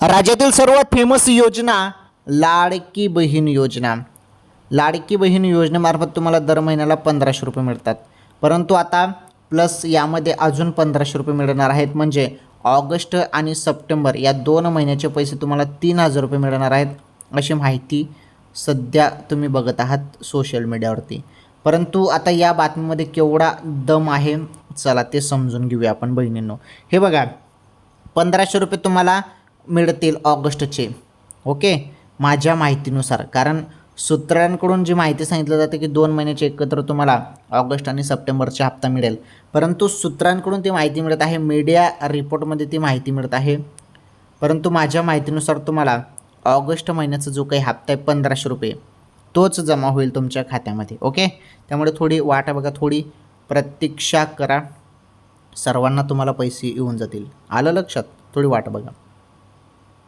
राज्यातील सर्वात फेमस योजना लाडकी बहीण योजना. लाडकी बहीण योजनेमार्फत तुम्हाला दर महिन्याला पंधराशे रुपये मिळतात. परंतु आता प्लस यामध्ये अजून पंधराशे रुपये मिळणार आहेत. म्हणजे ऑगस्ट आणि सप्टेंबर या दोन महिन्याचे पैसे तुम्हाला तीन हजार रुपये मिळणार आहेत. अशी माहिती सध्या तुम्ही बघत आहात सोशल मीडियावरती परंतु आता या बातमीमध्ये केवढा दम आहे चला ते समजून घेऊया आपण बहिणींनो. हे बघा पंधराशे रुपये तुम्हाला मिळतील ऑगस्टचे ओके? माझ्या माहितीनुसार. कारण सूत्रांकडून जी माहिती सांगितलं जाते की दोन महिन्याचे एकत्र तुम्हाला ऑगस्ट आणि सप्टेंबरचा हप्ता मिळेल. परंतु सूत्रांकडून ती माहिती मिळत आहे मीडिया रिपोर्टमध्ये ती माहिती मिळत आहे. परंतु माझ्या माहितीनुसार तुम्हाला ऑगस्ट महिन्याचा जो काही हप्ता आहे पंधराशे रुपये तोच जमा होईल तुमच्या खात्यामध्ये ओके? त्यामुळे थोडी वाट बघा थोडी प्रतीक्षा करा. सर्वांना तुम्हाला पैसे येऊन जातील. आलं लक्षात? थोडी वाट बघा.